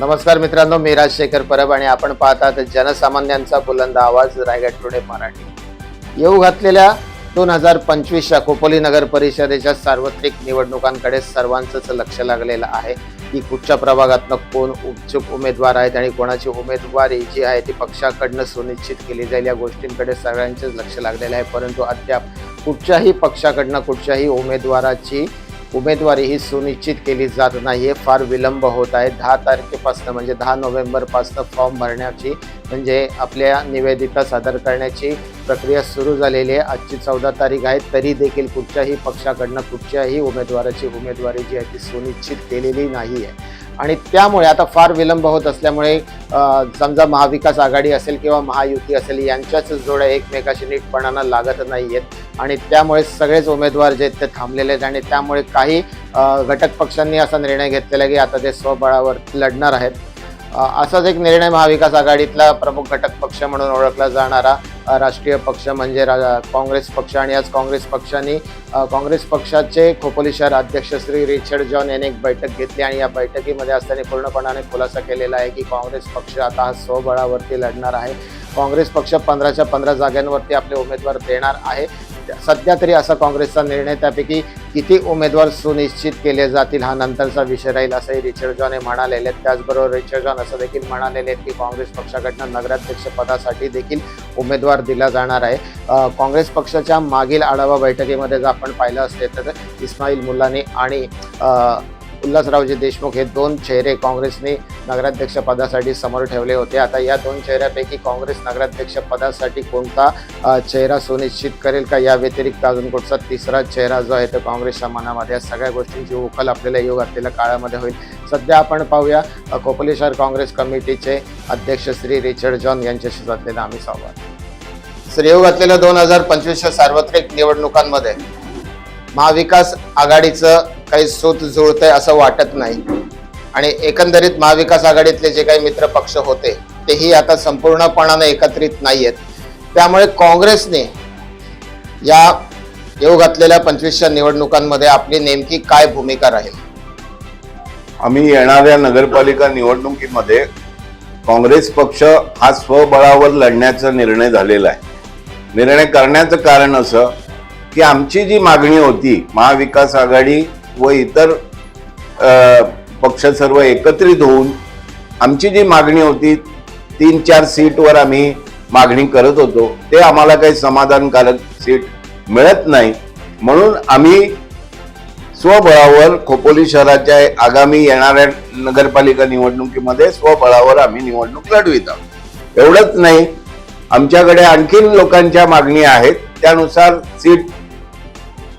नमस्कार मित्रांनो मी राजशेखर परब आणि आपण पाहतात जनसामान्यांचा बुलंद आवाज रायगड टुडे मराठी. येऊ घातलेल्या दोन हजार पंचवीसच्या खोपोली नगर परिषदेच्या सार्वत्रिक निवडणुकांकडे सर्वांचंच लक्ष लागलेलं आहे. की कुठच्या प्रभागातनं कोण उत्सुक उमेदवार आहेत आणि कोणाची उमेदवारी जी आहे ती पक्षाकडनं सुनिश्चित केली जाईल या गोष्टींकडे सगळ्यांचंच लक्ष लागलेलं आहे. परंतु अद्याप कुठच्याही पक्षाकडनं कुठच्याही उमेदवाराची उमेदवारी ही सुनिश्चित केली जात नाही आहे फार विलंब होत आहे. दहा तारखेपासून म्हणजे दहा नोव्हेंबरपासून फॉर्म भरण्याची म्हणजे आपल्या निवेदिका सादर करण्याची प्रक्रिया सुरू झालेली आहे. आजची चौदा तारीख आहे. तरी देखील कुठच्याही पक्षाकडनं कुठच्याही उमेदवाराची उमेदवारी जी आहे ती सुनिश्चित केलेली नाही आहे आणि त्यामुळे आता फार विलंब होत असल्यामुळे समजा महाविकास आघाडी असेल किंवा महायुती असेल यांच्याच जोड्या एकमेकाशी नीटपणानं लागत नाही आहेत आणि त्यामुळे सगळेच उमेदवार जे आहेत ते थांबलेले आहेत आणि त्यामुळे काही घटक पक्षांनी असा निर्णय घेतलेला आहे की आता ते स्वबळावर लढणार आहेत. असाच एक निर्णय महाविकास आघाडीतला प्रमुख घटक पक्ष म्हणून ओळखला जाणारा राष्ट्रीय पक्ष म्हणजे रा काँग्रेस पक्ष आणि आज काँग्रेस पक्षाने काँग्रेस पक्षाचे खोपोली शहर अध्यक्ष श्री रिचर्ड जॉन यांनी एक बैठक घेतली आणि या बैठकीमध्ये असताना पूर्णपणाने खुलासा केलेला आहे की काँग्रेस पक्ष आता हा स्वबळावरती लढणार आहे. काँग्रेस पक्ष पंधराच्या पंधरा जागांवरती आपले उमेदवार देणार आहे. सध्या तरी असा काँग्रेसचा निर्णय त्यापैकी किती उमेदवार सुनिश्चित केले जातील हा नंतरचा विषय राहील असंही रिचर्ड जॉन हे म्हणालेले आहेत. त्याचबरोबर रिचर्ड जॉन असं देखील म्हणालेले आहेत की काँग्रेस पक्षाकडनं नगराध्यक्ष पदासाठी देखील उमेदवार दिला जाणार आहे. काँग्रेस पक्षाच्या मागील आढावा बैठकीमध्ये जर आपण पाहिलं असते तर इस्माईल मुल्लानी आणि उल्हासरावजी देशमुख हे दोन चेहरे काँग्रेसने नगराध्यक्ष पदासाठी समोर ठेवले होते. आता या दोन चेहऱ्यापैकी काँग्रेस नगराध्यक्ष पदासाठी कोणता चेहरा सुनिश्चित करेल का? या व्यतिरिक्त अजून कुठचा तिसरा चेहरा जो आहे तो काँग्रेसच्या मनामध्ये या सगळ्या गोष्टींची उकल आपल्याला योग असलेल्या काळामध्ये होईल. सध्या आपण पाहूया अ, खोपोली शहर काँग्रेस कमिटीचे अध्यक्ष श्री रिचर्ड जॉन यांच्याशी साधलेला आम्ही संवाद. श्री योग घातलेल्या दोन हजार पंचवीसच्या सार्वत्रिक निवडणुकांमध्ये महाविकास आघाडीचं काही सूत जुळतंय असं वाटत नाही. आणि एकंदरीत महाविकास आघाडीतले जे काही मित्र पक्ष होते तेही आता संपूर्णपणाने एकत्रित नाही आहेत त्यामुळे काँग्रेसने या येऊ घातलेल्या पंचवीसच्या निवडणुकांमध्ये आपली नेमकी काय भूमिका राहील? आम्ही येणाऱ्या नगरपालिका निवडणुकीमध्ये काँग्रेस पक्ष हा स्वबळावर लढण्याचा निर्णय झालेला आहे. निर्णय करण्याचं कारण असं की आमची जी मागणी होती महाविकास आघाडी व इतर पक्ष सर्व एकत्रित होऊन आमची जी मागणी होती तीन चार सीटवर आम्ही मागणी करत होतो. ते आम्हाला काही समाधानकारक सीट मिळत नाही. म्हणून आम्ही स्वबळावर खोपोली शहराच्या आगामी येणाऱ्या नगरपालिका निवडणुकीमध्ये स्वबळावर आम्ही निवडणूक लढवित आहोत. एवढंच नाही आमच्याकडे आणखीन लोकांच्या मागणी आहेत. त्यानुसार सीट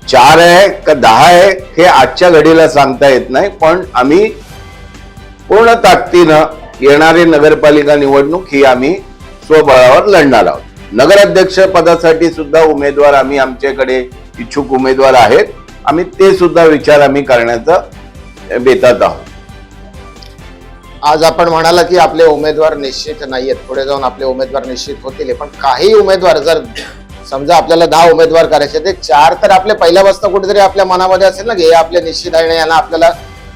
चार आहे का दहा आहे हे आजच्या घडीला सांगता येत नाही पण आम्ही पूर्ण ताकदीनं येणारी नगरपालिका निवडणूक ही आम्ही स्वबळावर लढणार आहोत. नगराध्यक्ष पदासाठी सुद्धा उमेदवार आम्ही आमच्याकडे इच्छुक उमेदवार आहेत. आम्ही ते सुद्धा विचार आम्ही करण्याचा बेतात आहोत. आज आपण म्हणाला की आपले उमेदवार निश्चित नाहीयेत. पुढे जाऊन आपले उमेदवार निश्चित होतील पण काही उमेदवार जर समजा आपल्याला दहा उमेदवार करायचे ते चार तर आपले पहिल्यापासून कुठेतरी आपल्या मनामध्ये असेल ना की हे आपले निश्चित आहे यांना आपल्याला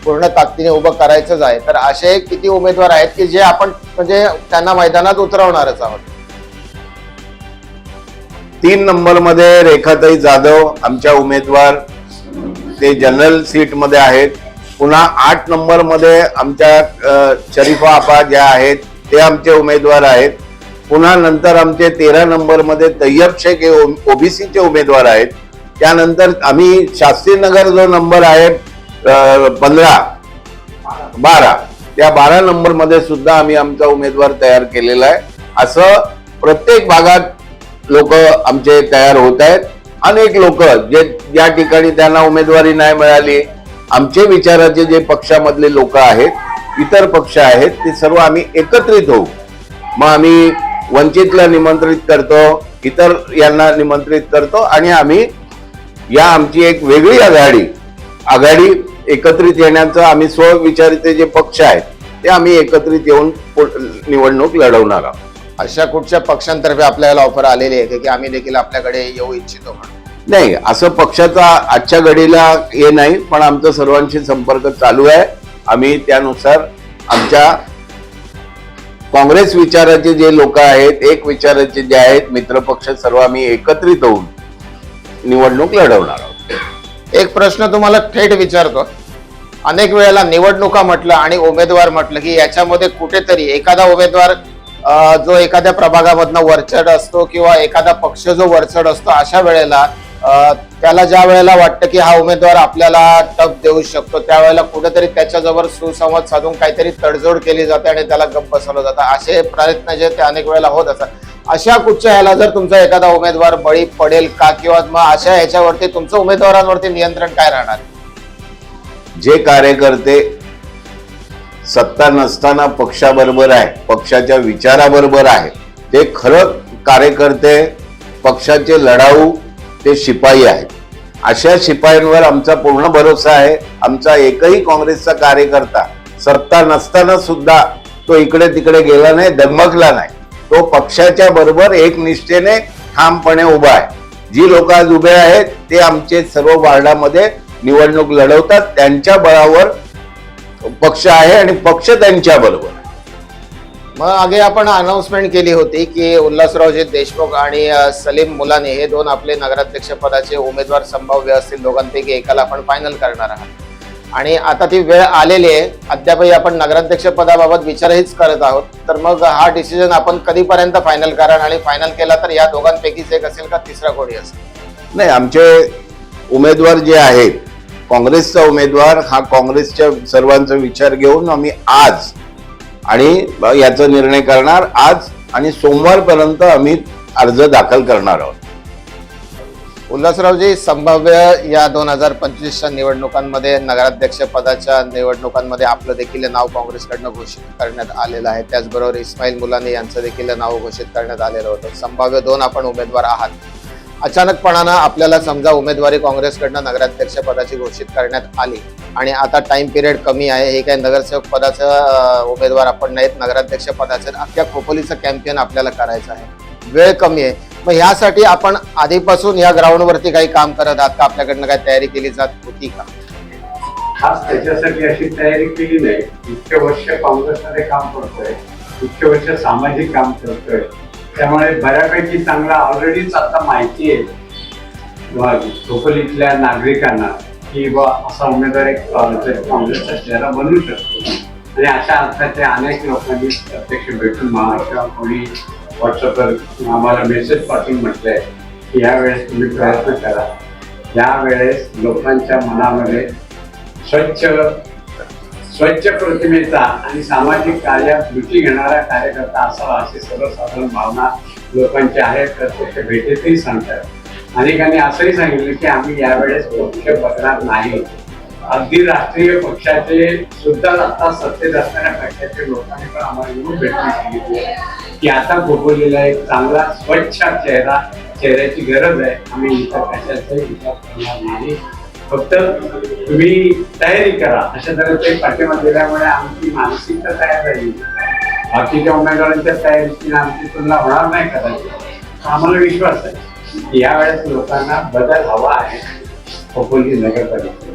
पूर्ण ताकदीने उभं करायचंच आहे. तर असे किती उमेदवार आहेत की जे आपण म्हणजे त्यांना मैदानात उतरवणारच आहोत? तीन नंबरमध्ये रेखाताई जाधव आमच्या उमेदवार. ते जनरल सीटमध्ये आहेत. पुन्हा आठ नंबरमध्ये आमच्या शरीफा आपा ज्या आहेत. ते आमचे उमेदवार आहेत. पुन्हा नंतर आमचे तेरा नंबरमध्ये तय्यब शेख हे ओबीसीचे उमेदवार आहेत. त्यानंतर आम्ही शास्त्रीनगर जो नंबर आहे पंधरा बारा त्या बारा नंबरमध्ये सुद्धा आम्ही आमचा उमेदवार तयार केलेला आहे. असं प्रत्येक भागात लोक आमचे तयार होत आहेत. अनेक लोक जे ज्या ठिकाणी त्यांना उमेदवारी नाही मिळाली आमचे विचाराचे जे पक्षामधले लोक आहेत इतर पक्ष आहेत ते सर्व आम्ही एकत्रित होऊ. मग आम्ही वंचितला निमंत्रित करतो इतर यांना निमंत्रित करतो आणि आम्ही या आमची एक वेगळी आघाडी आघाडी एकत्रित येण्याचं आम्ही स्वविचारिते जे पक्ष आहेत ते आम्ही एकत्रित येऊन निवडणूक लढवणार आहोत. अशा कुठच्या पक्षांतर्फे आपल्याला ऑफर आलेली आहे की आम्ही देखील आपल्याकडे येऊ इच्छितो म्हणून? नाही असं पक्षाचा आजच्या घडीला हे नाही पण आमचा सर्वांशी संपर्क चालू आहे. आम्ही त्यानुसार आमच्या काँग्रेस विचाराचे जे लोक आहेत एक विचाराचे जे आहेत मित्रपक्ष सर्व आम्ही एकत्रित होऊन निवडणूक लढवणार आहोत. एक प्रश्न तुम्हाला थेट विचारतो. अनेक वेळेला निवडणुका म्हटलं आणि उमेदवार म्हटलं की याच्यामध्ये कुठेतरी एखादा उमेदवार जो एखाद्या प्रभागामधनं वरचढ असतो किंवा एखादा पक्ष जो वरचढ असतो अशा वेळेला त्याला ज्या वेळेला वाटतं की हा उमेदवार आपल्याला टप देऊ शकतो त्यावेळेला कुठेतरी त्याच्याजवळ सुसंवाद साधून काहीतरी तडजोड केली जाते आणि त्याला गप्प बसवलं जातं. असे प्रयत्न जे ते अनेक वेळेला होत असतात. अशा कुठच्या ह्याला जर तुमचा एखादा उमेदवार बळी पडेल का किंवा मग अशा ह्याच्यावरती तुमचं उमेदवारांवरती नियंत्रण काय राहणार? जे कार्यकर्ते सत्ता नसताना पक्षाबरोबर आहे पक्षाच्या विचाराबरोबर आहे ते खरं कार्यकर्ते पक्षाचे लढाऊ ते शिपाई आहेत. अशा शिपायांवर आमचा पूर्ण भरोसा आहे. आमचा एकही काँग्रेसचा कार्यकर्ता सत्ता नसताना सुद्धा तो इकडे तिकडे गेला नाही दगमगला नाही. तो पक्षाच्या बरोबर एक निष्ठेने ठामपणे उभा आहे. जी लोक आज उभे आहेत ते आमचे सर्व वार्डामध्ये निवडणूक लढवतात. त्यांच्या बळावर पक्ष आहे आणि पक्ष त्यांच्या बरोबर आहे. मग आगे आपण अनाऊन्समेंट केली होती की उल्हासरावजी देशमुख आणि सलीम मुलानी हे दोन आपले नगराध्यक्ष पदाचे उमेदवार संभाव्य असतील दोघांपैकी एकाला आपण फायनल करणार आहात. आणि आता ती वेळ आलेली आहे. अद्यापही आपण नगराध्यक्ष पदाबाबत विचारहीच करत आहोत. तर मग हा डिसिजन आपण कधीपर्यंत फायनल कराल आणि फायनल केला तर या दोघांपैकीच एक असेल का तिसरा कोणी असेल? नाही आमचे उमेदवार जे आहेत काँग्रेसचा उमेदवार हा काँग्रेसच्या सर्वांचा विचार घेऊन आम्ही आज आणि याचा निर्णय करणार आज आणि सोमवारपर्यंत आम्ही अर्ज दाखल करणार आहोत. उल्हासरावजी संभाव्य या दोन हजार पंचवीसच्या निवडणुकांमध्ये नगराध्यक्ष पदाच्या निवडणुकांमध्ये आपलं देखील नाव काँग्रेसकडनं घोषित करण्यात आलेलं आहे. त्याचबरोबर इस्माईल मुलानी यांचं देखील नाव घोषित करण्यात आलेलं होतं. संभाव्य दोन आपण उमेदवार आहात. अचानकपणानं आपल्याला समजा उमेदवारी काँग्रेसकडनं नगराध्यक्ष पदाची घोषित करण्यात आली. आणि आता टाइम पिरियड कमी आहे. हे काही नगरसेवक पदाचं उमेदवार आपण नाहीत. नगराध्यक्ष पदाचं अख्ख्या खोपोलीचं कॅम्पेन आपल्याला करायचं आहे. वेळ कमी आहे. मग ह्यासाठी आपण आधीपासून या ग्राउंडवरती काही काम करत आहात का? आपल्याकडनं काही तयारी केली जात होती का? खास त्याच्यासाठी अशी तयारी केली नाही. इतके वर्ष काँग्रेसमध्ये काम करतोय. इतके वर्ष सामाजिक काम करतोय. त्यामुळे बऱ्यापैकी चांगला ऑलरेडीच आता माहिती आहे. खोपोलीतल्या नागरिकांना. की बा असा उमेदवार एक काँग्रेस- चेहरा शकतो. आणि अशा अर्थाचे अनेक लोकांनी प्रत्यक्ष भेटून मला किंवा कोणी व्हॉट्सअपवर आम्हाला मेसेज पाठवून म्हटलंय की यावेळेस तुम्ही प्रयत्न करा. यावेळेस लोकांच्या मनामध्ये स्वच्छ स्वच्छ प्रतिमेचा आणि सामाजिक कार्यात रुची घेणारा कार्यकर्ता असावा अशी सर्वसाधारण भावना लोकांची आहे. प्रत्यक्ष भेटीतही सांगतात. अनेकांनी असंही सांगितलं की आम्ही यावेळेस पक्ष बघणार नाही. अगदी राष्ट्रीय पक्षाचे सुद्धा आता सत्तेत असणाऱ्या पक्षाचे लोकांनी पण आम्हाला येऊन भेटून सांगितले. की आता भोगवलेला एक चांगला स्वच्छ चेहरा चेहऱ्याची गरज आहे. आम्ही इतर कशाचाही विचार करणार नाही. फक्त तुम्ही तयारी करा. अशा तऱ्हेचे पाठिंबा दिल्यामुळे आमची मानसिकता तयार राहील. बाकीच्या उमेदवारांच्या तयारीची आमची तुलना होणार नाही कदाचित. आम्हाला विश्वास आहे. यावेळेस लोकांना बदल हवा आहे खोपोली नगरपालिकेत.